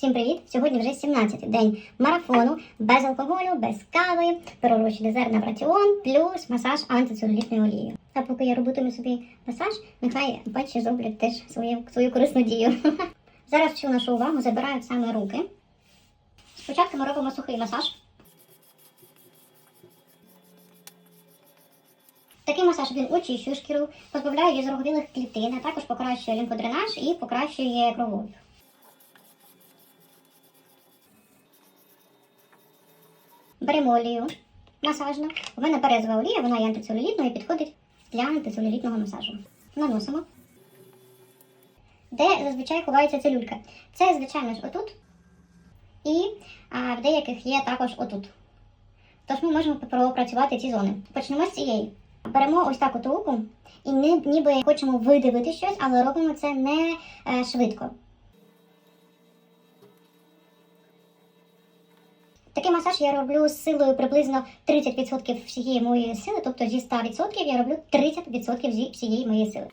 Всім привіт! Сьогодні вже 17-й день марафону без алкоголю, без кави, перерощий дезерт на раціон, плюс масаж антицелюлітною олією. А поки я робитиму собі масаж, нехай бачі зроблять теж свою, свою корисну дію. Зараз всю нашу увагу забирають саме руки. Спочатку ми робимо сухий масаж. Такий масаж він очищує шкіру, позбавляє її зарогвілих клітин, а також покращує лімфодренаж і покращує кровообіг. Беремо олію масажну. У мене березова олія, вона є антицелюлітною і підходить для антицелюлітного масажу. Наносимо. Де зазвичай ховається целюлька. Це, звичайно ж, отут. І а, в деяких є також отут. Тож ми можемо пропрацювати ці зони. Почнемо з цієї. Беремо ось так от руку і ні- ніби хочемо видивити щось, але робимо це не е, швидко. Такий масаж я роблю з силою приблизно 30% всієї моєї сили, тобто зі 100% я роблю 30% зі всієї моєї сили.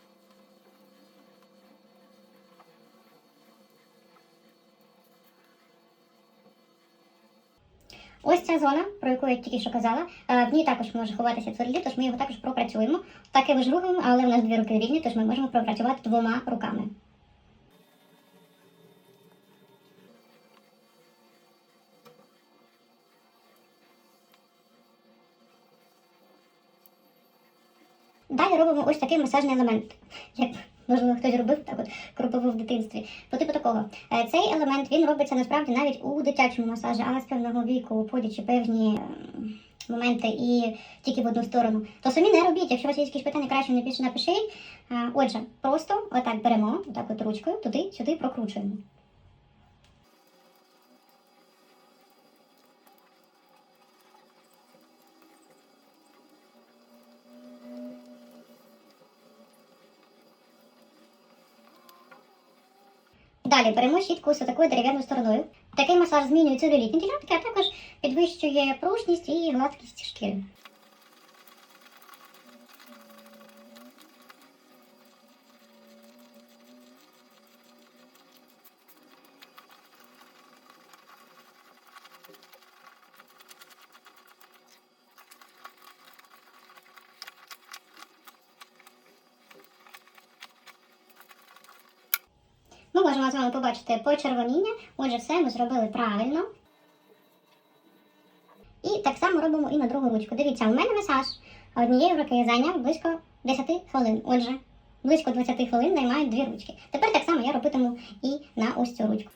Ось ця зона, про яку я тільки що казала, е, в ній також може ховатися целюліт, тож ми його також пропрацюємо. Так і ви ж рухаємо, але у нас дві руки рівні, тож ми можемо пропрацювати двома руками. Далі робимо ось такий масажний елемент. Як можливо хтось робив так от кропиву в дитинстві. По типу такого. Е, Цей елемент він робиться насправді навіть у дитячому масажі, але з певного віку, обходячи певні ем, моменти і тільки в одну сторону. То самі не робіть. Якщо у вас є якісь питання, краще напишіть, напишіть. Е, Отже, просто отак беремо, отак от ручкою, туди, сюди прокручуємо. Далі беремо щітку з такою дерев'яною стороною. Такий масаж змінює целюлітні ділянки, а також підвищує пружність і гладкість шкіри. Можемо з вами побачити почервоніння. Отже, все ми зробили правильно. І так само робимо і на другу ручку. Дивіться, у мене масаж однієї руки зайняв близько 10 хвилин. Отже, близько 20 хвилин займають дві ручки. Тепер так само я робитиму і на ось цю ручку.